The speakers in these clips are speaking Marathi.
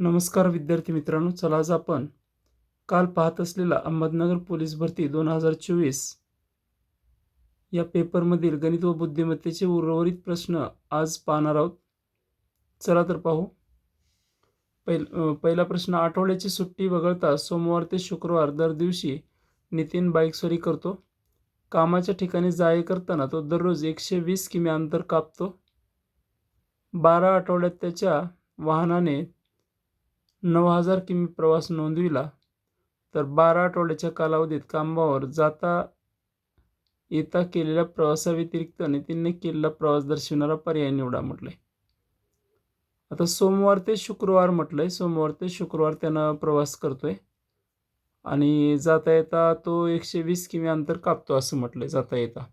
नमस्कार विद्यार्थी मित्रांनो चला आज आपण काल पाहत असलेला अहमदनगर पोलीस भरती दोन हजार चोवीस या पेपरमधील गणित व बुद्धिमत्तेचे उर्वरित प्रश्न आज पाहणार आहोत. चला तर पाहू. पहिल पहिला प्रश्न आठवड्याची सुट्टी वगळता सोमवार ते शुक्रवार दर दिवशी नितीन बाईकस्वारी करतो. कामाच्या ठिकाणी जाय करताना तो दररोज एकशे वीस किमी अंतर कापतो. बारा आठवड्यात त्याच्या वाहनाने नऊ हजार किमी प्रवास नोंदविला तर बारा आठवड्याच्या कालावधीत कामावर जाता येता केलेल्या प्रवासाव्यतिरिक्त नितीनने केलेला प्रवास दर्शविणारा पर्याय निवडा म्हटलंय. आता सोमवार ते शुक्रवार म्हटलंय. सोमवार ते शुक्रवार त्यानं प्रवास करतोय. आणि जाता येता तो एकशे वीस किमी अंतर कापतो असं म्हटलंय जाता येता.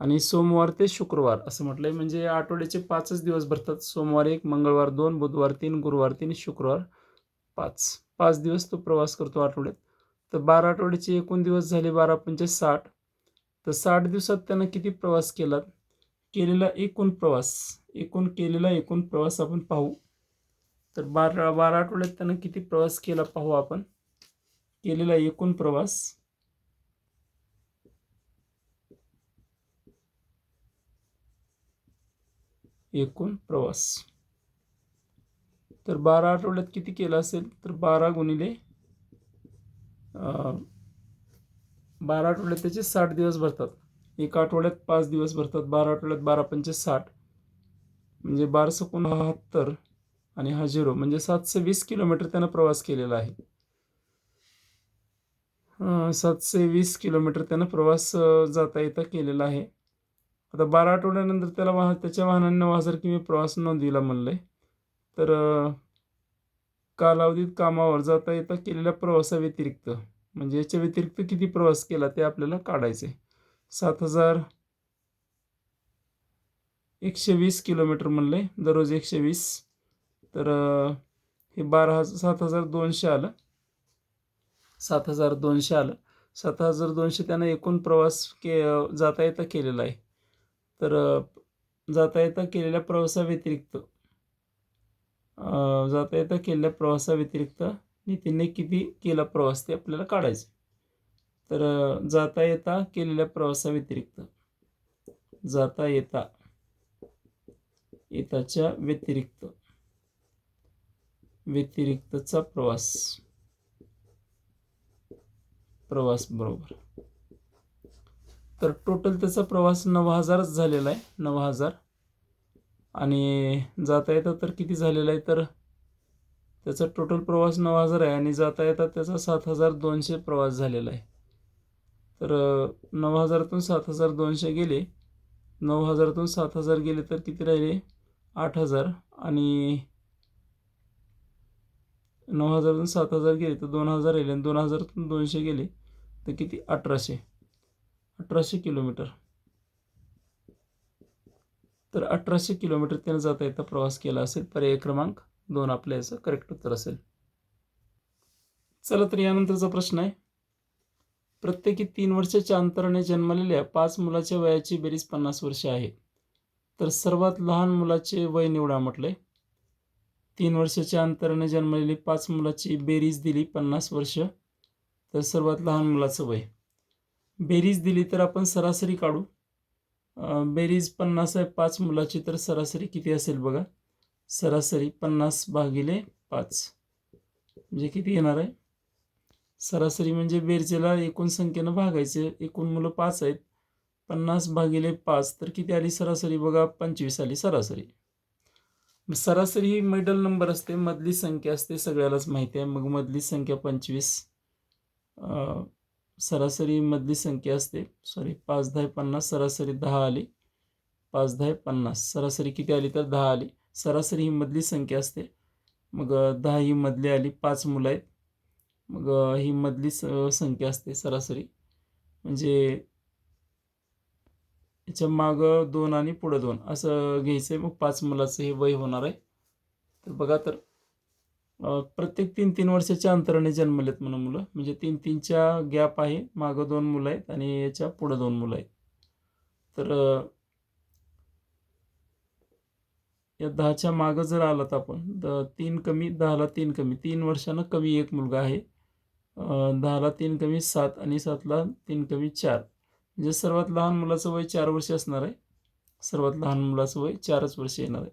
आणि सोमवार ते शुक्रवार असं म्हटलंय. म्हणजे आठवड्याचे पाचच दिवस भरतात. सोमवार एक मंगळवार दोन बुधवार तीन गुरुवार तीन शुक्रवार पाच. पाच दिवस तो प्रवास करतो आठवड्यात. तर बारा आठवड्याचे एकूण दिवस झाले बारा पंचे साठ. तर साठ दिवसात त्यानं किती प्रवास केला केलेला एकूण प्रवास एकूण केलेला एकूण प्रवास आपण पाहू. तर बारा बारा आठवड्यात त्यानं किती प्रवास केला पाहू आपण? केलेला एकूण प्रवास एकूण प्रवास. तर बारा आठवड्यात किती केला असेल? तर बारा गुणिले बारा आठवड्यात त्याचे साठ दिवस भरतात. एका आठवड्यात पाच दिवस भरतात. बारा आठवड्यात बारा पंचे साठ. म्हणजे बाराशे बहात्तर आणि हा झिरो. म्हणजे सातशे वीस किलोमीटर त्यानं प्रवास केलेला आहे. सातशे वीस किलोमीटर त्यानं प्रवास जाता येता केलेला आहे. आता बारा आठवड्यानंतर त्याला वाह त्याच्या वाहनांना वाहसारखी हजार किमी प्रवास नोंदविला म्हणलंय. तर कालावधीत कामावर जाता येता केलेल्या प्रवासाव्यतिरिक्त म्हणजे याच्या व्यतिरिक्त किती प्रवास केला ते आपल्याला काढायचे सात हजार एकशे वीस किलोमीटर म्हणलंय दररोज एकशे वीस. तर हे बारा हजार सात हजार दोनशे आलं. सात हजार दोनशे आलं. सात हजार दोनशे त्यानं एकूण प्रवास के जाता येता केलेला आहे. तर जाता येता केलेल्या प्रवासाव्यतिरिक्त जाता येता केलेल्या प्रवासाव्यतिरिक्त नितीनने किती केला प्रवास ते आपल्याला काढायचे? तर जाता येता केलेल्या प्रवासाव्यतिरिक्त जाता येता येताच्या व्यतिरिक्त व्यतिरिक्तचा प्रवास प्रवास बरोबर. तर टोटल त्याचा प्रवास नऊ हजारच झालेला आहे नऊ हजार आणि जाता येता तर किती झालेला आहे? तर त्याचा टोटल प्रवास नऊ हजार आहे आणि जाता येता त्याचा सात हजार दोनशे प्रवास झालेला आहे. तर नऊ हजारातून सात हजार दोनशे गेले. नऊ हजारातून सात हजार गेले तर किती राहिले? आठ हजार आणि नऊ हजारातून सात हजार गेले तर दोन हजार राहिले आणि दोन हजारातून दोनशे गेले तर किती? अठराशे. अठराशे किलोमीटर. तर अठराशे किलोमीटर त्यानं जाता येता प्रवास केला असेल. पर्याय क्रमांक दोन आपल्या याचं करेक्ट उत्तर असेल. चला तर यानंतरचा प्रश्न आहे. प्रत्येकी तीन वर्षाच्या अंतराने जन्मलेल्या पाच मुलाच्या वयाची बेरीज पन्नास वर्षे आहे. तर सर्वात लहान मुलाचे वय निवडा म्हटलंय. तीन वर्षाच्या अंतराने जन्मलेली पाच मुलाची बेरीज दिली पन्नास वर्ष. तर सर्वात लहान मुलाचं वय. बेरीज दिली तर आपण सरासरी काढू. बेरीज पन्नास आहे पाच मुलाची तर सरासरी किती असेल बघा? सरासरी पन्नास भागिले पाच. म्हणजे किती येणार आहे? सरासरी म्हणजे बेरजेला एकूण संख्येनं भागायचे. एकूण मुलं पाच आहेत. पन्नास भागिले पाच तर किती आली सरासरी? बघा पंचवीस आली सरासरी. सरासरी ही मिडल नंबर असते. मधली संख्या असते सगळ्यालाच माहिती आहे. मग मधली संख्या पंचवीस. सरासरीमधली संख्या असते. सॉरी पाच दहा पन्नास सरासरी दहा आली. पाच दहा पन्नास सरासरी किती आली तर दहा आली. सरासरी ही मधली संख्या असते. मग दहा ही मधली आली पाच मुलं आहेत. मग ही मधली स संख्या असते सरासरी. म्हणजे याच्या मागं दोन आणि पुढं दोन. असं घ्यायचं आहे मग पाच मुलाचं हे वय होणार आहे. तर बघा तर. प्रत्येक तीन तीन वर्षाच्या अंतराने जन्मलेत म्हणून मुलं. म्हणजे तीन तीनच्या गॅप आहे. मागं दोन मुलं आहेत आणि याच्या पुढं दोन मुलं आहेत. तर या दहाच्या मागं जर आलात आपण तर तीन कमी दहाला तीन कमी. तीन वर्षानं कमी एक मुलगा आहे. दहाला तीन कमी सात आणि सातला तीन कमी चार. म्हणजे सर्वात लहान मुलाचं वय चार वर्ष असणार आहे. सर्वात लहान मुलाचं वय चारच वर्ष येणार आहे.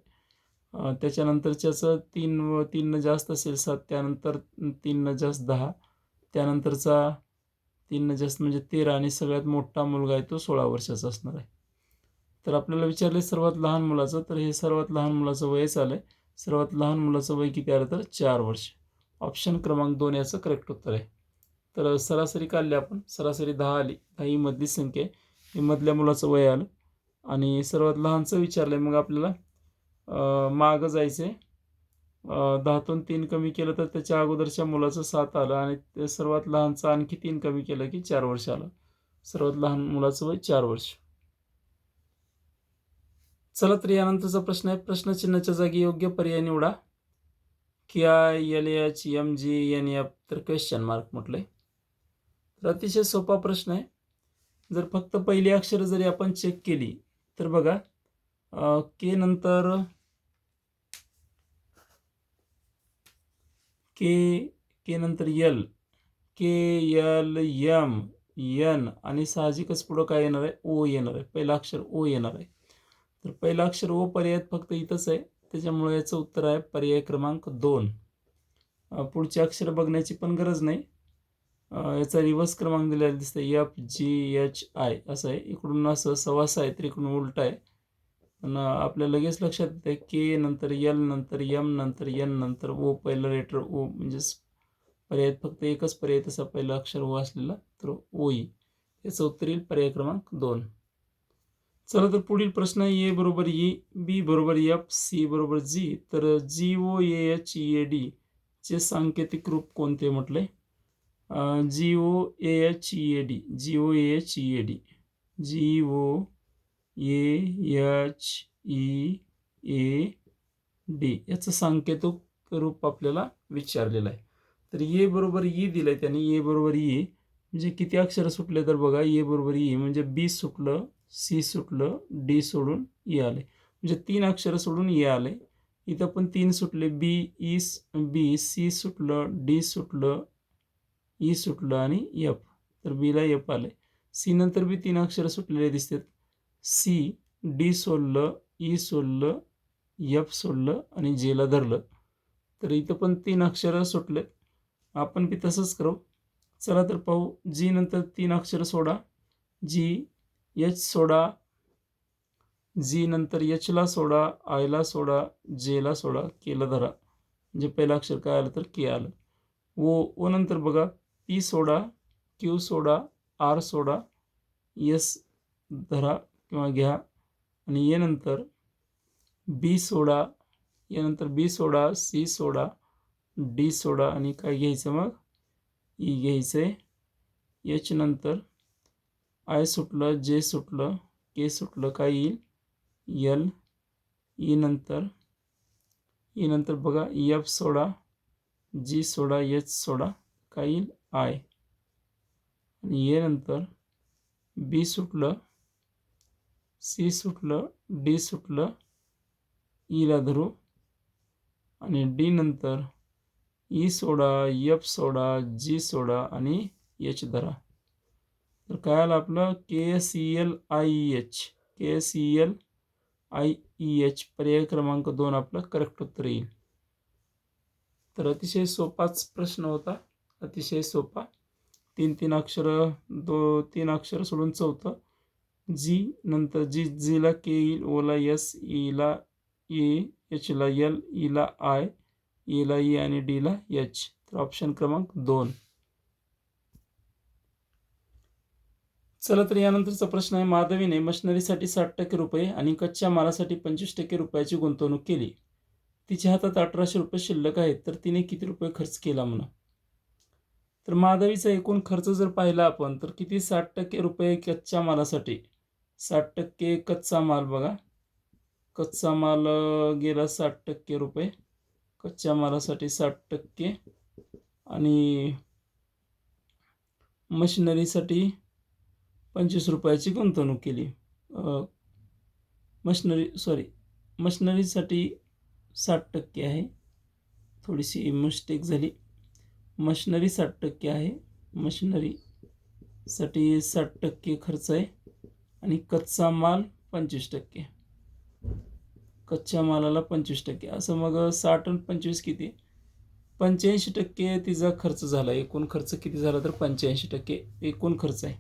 त्याच्यानंतरच्याचं तीन व तीननं जास्त असेल सात त्यानंतर तीननं जास्त दहा त्यानंतरचा तीननं जास्त म्हणजे तेरा आणि सगळ्यात मोठा मुलगा आहे तो सोळा वर्षाचा असणार आहे. तर आपल्याला विचारले सर्वात लहान मुलाचं तर हे सर्वात लहान मुलाचं वयच आलं आहे सर्वात लहान मुलाचं वय किती आलं तर चार वर्ष. ऑप्शन क्रमांक दोन याचं करेक्ट उत्तर आहे. तर सरासरी काढली आपण. सरासरी दहा आली. दहा ही मधली संख्या आहे. ही मधल्या मुलाचं वय आलं. आणि सर्वात लहानचं विचारलं आहे मग आपल्याला मागं जायचे. दहातून तीन कमी केलं तर त्याच्या अगोदरच्या मुलाचं सात आलं आणि ते सर्वात लहानचं आणखी तीन कमी केलं की चार वर्ष आलं. सर्वात लहान मुलाचं वय चार वर्ष. चला तर यानंतरचा प्रश्न आहे. प्रश्नचिन्हाच्या जागी योग्य पर्याय निवडा. K I L H M G N F तर क्वेश्चन मार्क म्हटलंय. तर अतिशय सोपा प्रश्न आहे. जर फक्त पहिली अक्षरं जरी आपण चेक केली तर बघा के नंतर के के नंतर L. K L M N. आणि साहजिकच पुढं काय येणार आहे? ओ येणार आहे. पहिलं अक्षर ओ येणार आहे. तर पहिलं अक्षर ओ पर्यायात फक्त इथंच आहे. त्याच्यामुळे याचं उत्तर आहे पर्याय क्रमांक दोन. पुढचे अक्षर बघण्याची पण गरज नाही. याचा रिवर्स क्रमांक दिलेला दिसतं एफ जी एच आय असं आहे. इकडून असं सवासा आहे तर इकडून उलट आहे. आणि आपल्या लगेच लक्षात येतं के नंतर यल नंतर यम नंतर यन नंतर ओ पहिलं लेटर ओ म्हणजेच पर्यायात फक्त एकच पर्याय तसा पहिलं अक्षर ओ असलेला तर ओई याचं उत्तर येईल पर्याय क्रमांक दोन. चला तर पुढील प्रश्न ए बरोबर e, ई बी बरोबर एफ सी बरोबर जी तर G O A H E A D चे सांकेतिक रूप कोणते म्हटले G O A H E A D G O A H E A D G O A H E A D याचं सांकेतिक रूप आपल्याला विचारलेलं आहे. तर ए बरोबर ई दिलं आहे त्याने ए बरोबर ई. म्हणजे किती अक्षरं सुटले तर बघा ए बरोबर ई. म्हणजे बी सुटलं सी सुटलं डी सोडून ए आले म्हणजे तीन अक्षरं सोडून ए आले इथं पण तीन सुटले बी ई बी सी सुटलं डी सुटलं ई सुटलं आणि एफ. तर बीला एफ आले सी नंतर बी तीन अक्षरं सुटलेले दिसतात. सी डी सोडलं ई सोडलं यफ सोडलं आणि जेला धरलं. तर इथं पण तीन अक्षरं सुटले. आपण बी तसंच करू. चला तर पाहू. जी नंतर तीन अक्षरं सोडा. जी एच सोडा. जी नंतर यचला सोडा आयला सोडा जेला सोडा केला धरा. म्हणजे पहिलं अक्षर काय आलं तर के आलं. ओ ओ नंतर बघा. पी सोडा क्यू सोडा आर सोडा यस धरा. किंवा घ्या. आणि यानंतर नंतर बी सोडा. यानंतर बी सोडा सी सोडा डी सोडा आणि काय घ्यायचं मग? E ई घ्यायचं आहे एच नंतर आय सुटलं जे सुटलं के सुटलं काय येईल? यल ई e नंतर ई नंतर बघा एफ सोडा जी सोडा एच सोडा काय येईल? आय आणि ए नंतर बी सुटलं सी सुटलं डी सुटलं ईला धरू आणि डी नंतर ई सोडा एफ सोडा जी सोडा आणि एच धरा. तर काय आलं आपलं? K S E L I E H K S E L I E H पर्याय क्रमांक दोन आपलं करेक्ट उत्तर येईल. तर अतिशय सोपाच प्रश्न होता अतिशय सोपा. तीन तीन अक्षरं दो तीन अक्षरं सोडून चौथं. जी नंतर जी जीला के येईल ओला एस ईला ए एचला एल ईला आय ईला ई आणि डीला एच. तर ऑप्शन क्रमांक दोन. चला तर यानंतरचा प्रश्न आहे माधवीने मशिनरीसाठी साठ टक्के रुपये आणि कच्च्या मालासाठी पंचवीस टक्के रुपयाची गुंतवणूक केली. तिच्या हातात अठराशे रुपये शिल्लक आहेत तर तिने किती रुपये खर्च केला म्हणा? तर माधवीचा एकूण खर्च जर पाहिला आपण तर किती साठ टक्के रुपये कच्च्या मालासाठी? साठ टक्के कच्चा माल बघा. कच्चा माल गेला साठ टक्के रुपये. कच्च्या मालासाठी साठ टक्के. आणि मशिनरीसाठी पंचवीस रुपयाची गुंतवणूक केली. मशिनरी सॉरी मशनरीसाठी साठ टक्के आहे. थोडीशी मिस्टेक झाली. मशनरी साठ टक्के आहे. मशिनरीसाठी साठ टक्के खर्च आहे. आणि कच्चा माल पंचवीस टक्के. कच्च्या मालाला पंचवीस टक्के. असं मग साठ आणि पंचवीस किती? पंच्याऐंशी टक्के तिचा खर्च झाला. एकूण खर्च किती झाला तर पंच्याऐंशी टक्के. एकूण खर्च आहे.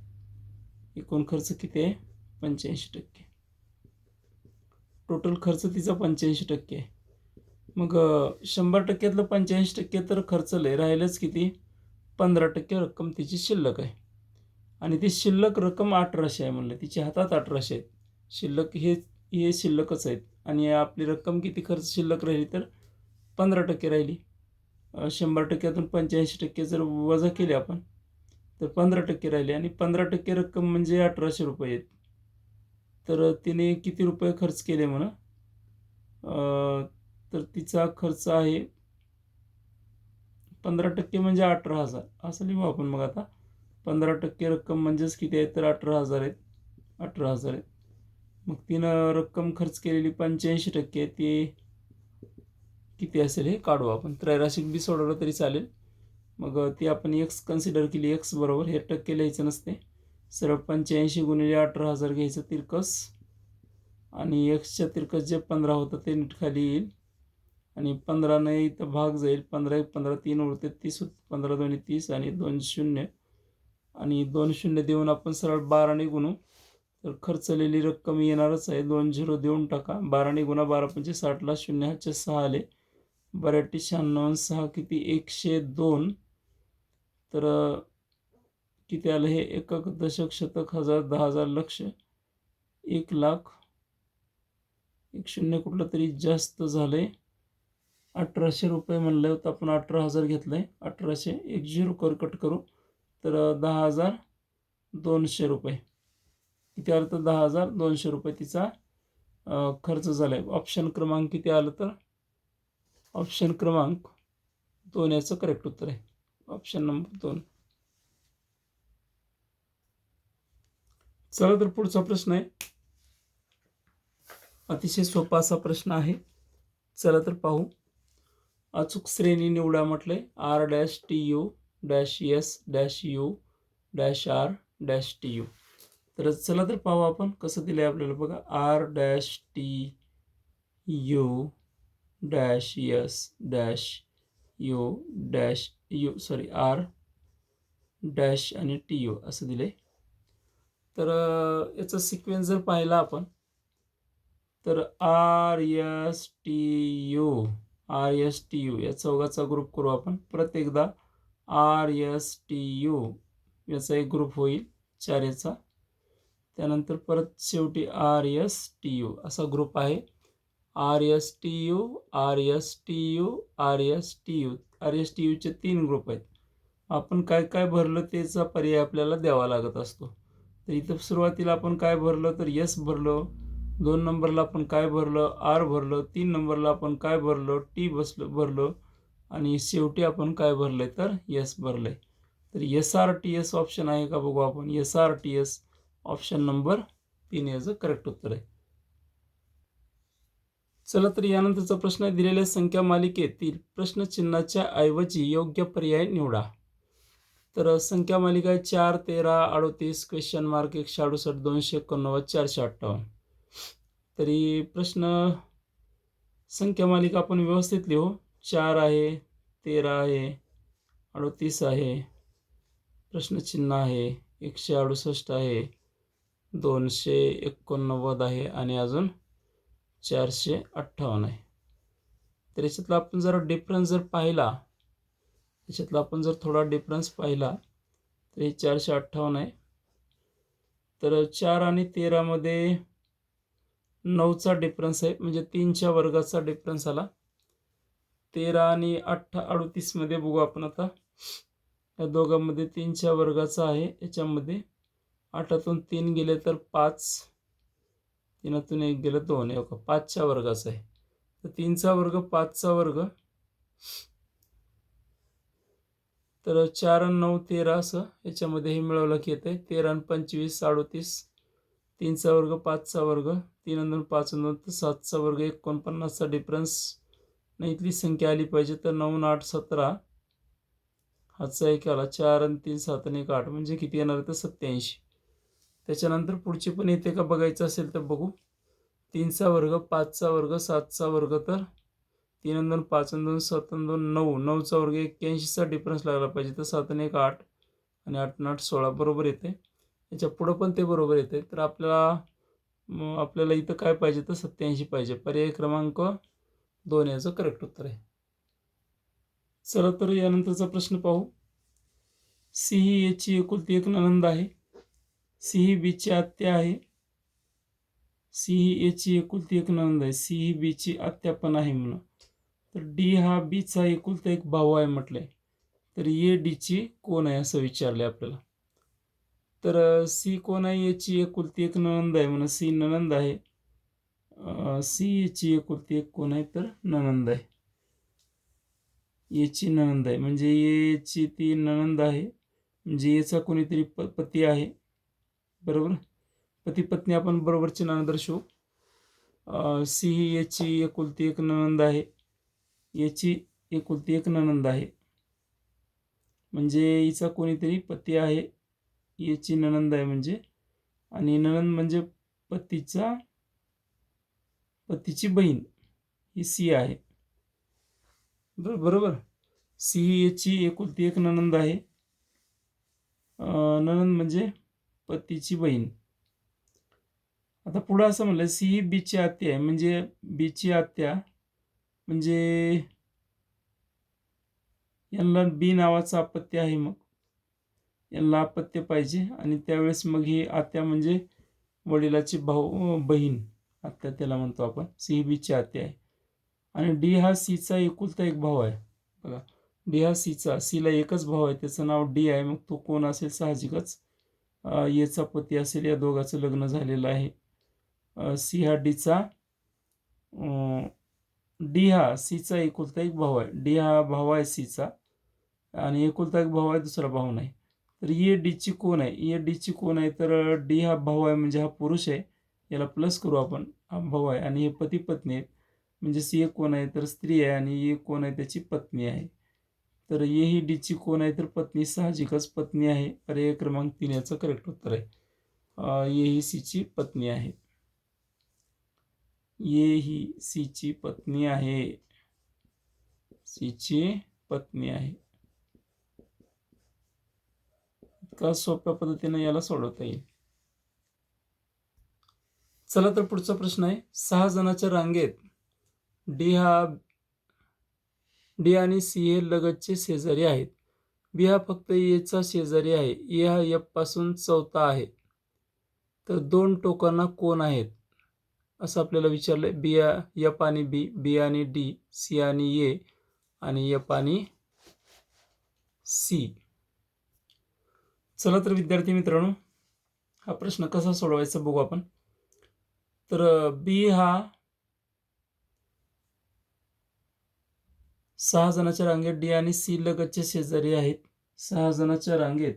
एकूण खर्च किती आहे? पंच्याऐंशी टक्के. टोटल खर्च तिचा पंच्याऐंशी टक्के आहे. मग शंभर टक्क्यातलं पंच्याऐंशी टक्के तर खर्च लय राहिलंच किती? पंधरा टक्के रक्कम तिची शिल्लक आहे. आणि ती शिल्लक रक्कम अठराशे आहे म्हणलं. तिच्या हातात अठराशे आहेत. शिल्लक हे हे शिल्लकच आहेत. आणि आपली रक्कम किती खर्च शिल्लक राहिली तर पंधरा टक्के राहिली. शंभर टक्क्यातून पंच्याऐंशी टक्के जर वजा केले आपण तर पंधरा टक्के राहिले. आणि पंधरा टक्के रक्कम म्हणजे अठराशे रुपये आहेत. तर तिने किती रुपये खर्च केले म्हणा? तर तिचा खर्च आहे पंधरा टक्के म्हणजे अठरा हजार. असं लिहू आपण मग आता. पंधरा टक्के रक्कम म्हणजेच किती आहे तर अठरा हजार आहेत. अठरा हजार आहेत. मग तिनं रक्कम खर्च केलेली पंच्याऐंशी टक्के आहे. ती किती असेल हे काढू आपण. त्रैराशिक बी सोडवलं तरी चालेल. मग ती आपण एक्स कन्सिडर केली. एक्स बरोबर हे टक्के लिहायचं नसते. सरळ पंच्याऐंशी गुणिले अठरा हजार घ्यायचं तिरकस. आणि एक्सच्या तिरकस जे पंधरा होतं ते नीट खाली येईल. आणि पंधरानं इथं भाग जाईल. पंधरा एक पंधरा तीन उरते तीस पंधरा दोन्ही तीस आणि दोन शून्य. आणि दोन शून्य देऊन आपण सरळ बाराने गुणू तर खर्चलेली रक्कम येणारच आहे. दोन झिरो देऊन टाका. बाराने गुणा बारा पंचे साठला शून्य हातचे सहा आले. बऱ्याटी शहाण्णव सहा किती? एकशे दोन. तर किती आलं? हे एकक दशक शतक हजार दहा हजार लक्ष. एक लाख. एक शून्य कुठलं तरी जास्त झालं आहे अठराशे रुपये म्हणलं होतं आपण अठरा हजार घेतलं आहे अठराशे एक झिरो कर कट करू. तर दहा हजार दोनशे रुपये. किती आलं तर दहा हजार दोनशे रुपये तिचा खर्च झाला आहे ऑप्शन क्रमांक किती आलं तर? ऑप्शन क्रमांक दोन याचं करेक्ट उत्तर आहे. ऑप्शन नंबर दोन. चला तर पुढचा प्रश्न आहे. अतिशय सोपा असा प्रश्न आहे. चला तर पाहू. अचूक श्रेणी निवडा म्हटलंय. R dash T U dash S dash U dash R dash T U. तर चला तर पाहू आपण कसं दिलं आहे आपल्याला बघा. R dash T U dash S dash U dash U sorry R dash आणि टी यू असं दिलं आहे तर याचा सिक्वेन्स जर पाहिला आपण तर R S T U R S T U या चौघाचा ग्रुप करू आपण. प्रत्येकदा आर एस टी यू याचा एक ग्रुप होईल चार याचा त्यानंतर परत शेवटी आर एस टी यू असा ग्रुप आहे. R S T U R S T U R S T U. R S T यूचे तीन ग्रुप आहेत. आपण काय काय भरलं त्याचा पर्याय आपल्याला द्यावा लागत असतो. तर इथं सुरुवातीला आपण काय भरलं तर यस भरलं. दोन नंबरला आपण काय भरलं? आर भरलं. तीन नंबरला आपण काय भरलं? टी बसलं भरलं. आणि शेवटी आपण काय भरलंय तर यस भरलंय. तर S R T S option आहे का बघू आपण? S R T S option number तीन याचं करेक्ट उत्तर आहे. चला तर यानंतरचा प्रश्न दिलेल्या संख्या मालिकेतील प्रश्नचिन्हाच्या ऐवजी योग्य पर्याय निवडा. तर संख्या मालिका आहे चार तेरा अडोतीस क्वेश्चन मार्क एकशे अडुसष्ट दोनशे एकोणनव्वद चारशे अठ्ठावन्न. तरी प्रश्न संख्या मालिका आपण व्यवस्थित लिहू हो. चार आहे तेरा आहे अडतीस आहे प्रश्नचिन्ह आहे एकशे अडुसष्ट आहे दोनशे एकोणनव्वद आहे आणि अजून चारशे अठ्ठावन्न आहे. तर याच्यातला आपण जर डिफरन्स जर पाहिला याच्यातला आपण जर थोडा डिफरन्स पाहिला तर हे चारशे अठ्ठावन्न आहे. तर चार आणि तेरामध्ये नऊचा डिफरन्स आहे म्हणजे तीनच्या वर्गाचा डिफरन्स आला. तेरा आणि अठ्ठा अडतीसमध्ये बघू आपण आता. या दोघांमध्ये तीनच्या वर्गाचा आहे. याच्यामध्ये आठातून तीन गेले तर पाच. तीनातून एक गेलं दोन. हे बघा पाचच्या वर्गाचा आहे. तर तीनचा वर्ग पाचचा वर्ग. तर चार आणि नऊ तेरा असं याच्यामध्ये हे मिळवलं की येतं आहे तेरा आणि पंचवीस अडोतीस. तीनचा वर्ग पाचचा वर्ग. तीन आणि दोन पाच दोन तर सातचा वर्ग एकोणपन्नासचा डिफरन्स नाही इथली संख्या आली पाहिजे तर नऊ आठ सतरा. हातचा एक आला चार आणि तीन सात आणि एक आठ. म्हणजे किती येणार तर सत्याऐंशी त्याच्यानंतर पुढची पण येते का बघायचं असेल तर बघू. तीनचा वर्ग पाचचा वर्ग सातचा वर्ग तर तीन आणि दोन पाच आणि दोन सात आणि दोन नऊ. नऊचा वर्ग एक्क्याऐंशीचा डिफरन्स लागला पाहिजे तर सात आणि एक आठ आणि आठ आठ सोळा बरोबर येते. याच्या पुढं पण ते बरोबर येते. तर आपल्याला आपल्याला इथं काय पाहिजे तर सत्याऐंशी पाहिजे. पर्याय क्रमांक दोन याचं करेक्ट उत्तर आहे. चला तर यानंतरचा प्रश्न पाहू. सी ही याची एकुलती एक ननंद आहे. सी ही बीची आत्या आहे. सी ही याची एकुलती एक ननंद आहे. सी ही बीची आत्या पण आहे म्हणून. तर डी हा बीचा एकुलता एक भाऊ आहे म्हटलंय. तर ए डीची कोण आहे असं विचारले आपल्याला. तर सी कोण आहे? याची एकुलती एक ननंद आहे म्हणून सी ननंद आहे. सी याची एकुलती एक कोण आहे तर ननंद आहे. याची ननंद आहे. म्हणजे याची ती ननंद आहे. म्हणजे याचा कोणीतरी प पती आहे. बरोबर? पती पत्नी आपण बरोबरचे नाणं दर्शवू. सी ही याची एकुलती एक ननंद आहे. याची एकुलती एक ननंद आहे. म्हणजे हिचा कोणीतरी पती आहे. याची ननंद आहे म्हणजे. आणि ननंद म्हणजे पतीचा पतीची बहीण ही सी आहे. बरोबर. सी ही याची एकुलती एक ननंद आहे. ननंद म्हणजे पतीची बहीण. आता पुढं असं म्हणलं सी ही बीची आत्या आहे. म्हणजे बीची आत्या म्हणजे यांना बी नावाचं अपत्य आहे मग. यांना अपत्य पाहिजे आणि त्यावेळेस मग ही आत्या म्हणजे वडिलाची भाऊ बहीण. आत्या त्याला म्हणतो आपण सी ही बीची आत्या आहे. आणि डी हा सीचा एकुलता एक भाव आहे. बघा डी हा सीचा सीला एकच भाव आहे. त्याचं नाव डी आहे. मग तो कोण असेल? साहजिकच येचा याचा पती असेल. या दोघाचं लग्न झालेलं आहे. सी हा डीचा डी हा सीचा एकुलता एक भाव आहे. डी हा भाव आहे सीचा आणि एकुलता एक भाव आहे दुसरा भाव नाही. तर ए डीची कोण आहे? ए डीची कोण आहे? तर डी हा भाव आहे म्हणजे हा पुरुष आहे. याला प्लस करू आपण. भाऊ आहे आणि हे पती पत्नी आहेत. म्हणजे सी एक कोण आहे तर स्त्री आहे आणि ये कोण आहे त्याची पत्नी आहे. तर ये ही डीची कोण आहे तर पत्नी साहजिकच पत्नी आहे. पर्याय क्रमांक तीन याचं करेक्ट उत्तर आहे. ये ही सीची पत्नी आहे. ये ही सीची पत्नी आहे. सीची पत्नी आहे. इतका सोप्या पद्धतीने याला सोडवता येईल. चला तर पुढचा प्रश्न आहे. सहा जणांच्या रांगेत डी हा डी आणि सी हे लगतचे शेजारी आहेत. बी हा फक्त एचा शेजारी आहे. ए हा एफपासून चौथा आहे. तर दोन टोकांना कोण आहेत? असं आपल्याला विचारलं बी एफ आणि बी बी आणि डी सी आणि ए आणि एफ आणि सी. चला तर विद्यार्थी मित्रांनो हा प्रश्न कसा सोडवायचा बघू आपण. तर बी हा सहा जणाच्या रांगेत डी आणि सी लगतचे शेजारी आहेत. सहा जणाच्या रांगेत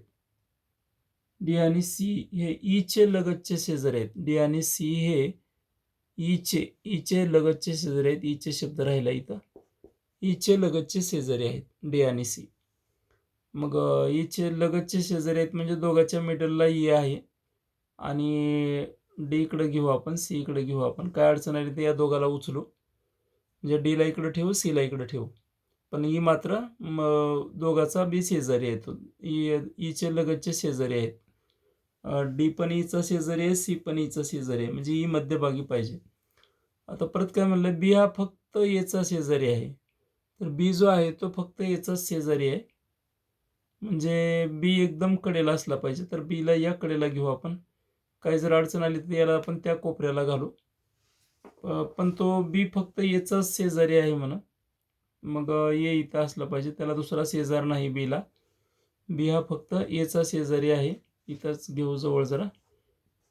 डी आणि सी हे ईचे लगतचे शेजारी आहेत. डी आणि सी हे ईचे ईचे लगतचे शेजारी आहेत. ईचे शब्द राहिला इथं. ईचे लगतचे शेजारी आहेत डी आणि सी. मग ईचे लगतचे शेजारी आहेत म्हणजे दोघांच्या मिडलला ई आहे. आणि डी इकडे घेऊ आपण सी इकडे घेऊ आपण. काय अडचण आली तर या दोघाला उचलू. म्हणजे डीला इकडे ठेवू सीला इकडे ठेवू. पण ई मात्र दोघाचा बी शेजारी आहे तो. E, e ई ईचे लगतचे शेजारी आहेत. डी पण ईचा शेजारी आहे सी पण ईचा शेजारी आहे. म्हणजे ई मध्यभागी पाहिजे. आता परत काय म्हणलं बी हा फक्त याचा शेजारी आहे. तर बी जो आहे तो फक्त याचाच शेजारी आहे. म्हणजे बी एकदम कडेला असला पाहिजे. तर बीला या कडेला घेऊ आपण. काही जर अडचण आली तर याला आपण त्या कोपऱ्याला घालू. पण तो बी फक्त याचाच शेजारी आहे म्हणा. मग ये इथं असलं पाहिजे त्याला दुसरा शेजार नाही बीला. बी हा फक्त याचा शेजारी आहे. इथंच घेऊ जवळ जरा.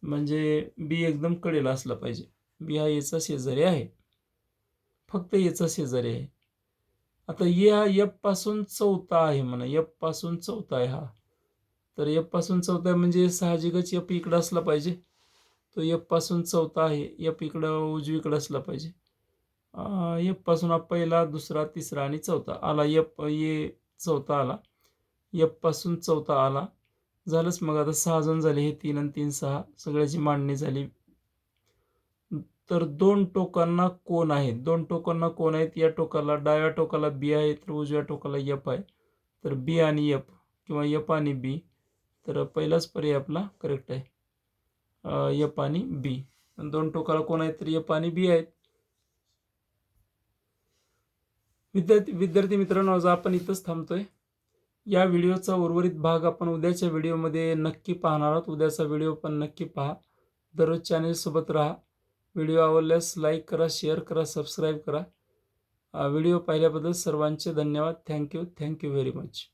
म्हणजे बी एकदम कडेला असला पाहिजे. बी हा याचा शेजारी आहे. फक्त याचा शेजारी आहे. आता ये हा एफपासून चौथा आहे म्हणा. एफपासून चौथा आहे हा. तर एफपासून चौथा म्हणजे साहजिकच एफ इकडं असला पाहिजे. तो यपपासून चौथा आहे. यप इकडं उजवीकडं असला पाहिजे. अं, हा पहिला दुसरा तिसरा आणि चौथा आला. यप ये चौथा आला. यपपासून चौथा आला. झालंच मग आता सहा जण झाले. हे तीन आणि तीन सहा. सगळ्याची मांडणी झाली. तर दोन टोकांना कोण आहेत दोन टोकांना कोण आहेत? या टोकाला डाव्या टोकाला बी आहे. तर उजव्या टोकाला यप आहे. तर बी आणि यप किंवा यप आणि बी तर पहिलाच पर्याय आपला करेक्ट आहे. यप आणि बी दोन टोकाला कोण आहेत तर यप आणि बी आहेत. विद्यार्थी विद्यार्थी मित्रांनो आज आपण इथंच थांबतोय. या व्हिडिओचा उर्वरित भाग आपण उद्याच्या व्हिडिओमध्ये नक्की पाहणार आहोत. उद्याचा व्हिडिओ पण नक्की पहा. दररोज चॅनेलसोबत राहा. व्हिडिओ आवडल्यास लाईक करा शेअर करा सबस्क्राईब करा. व्हिडिओ पाहिल्याबद्दल सर्वांचे धन्यवाद. Thank you thank you very much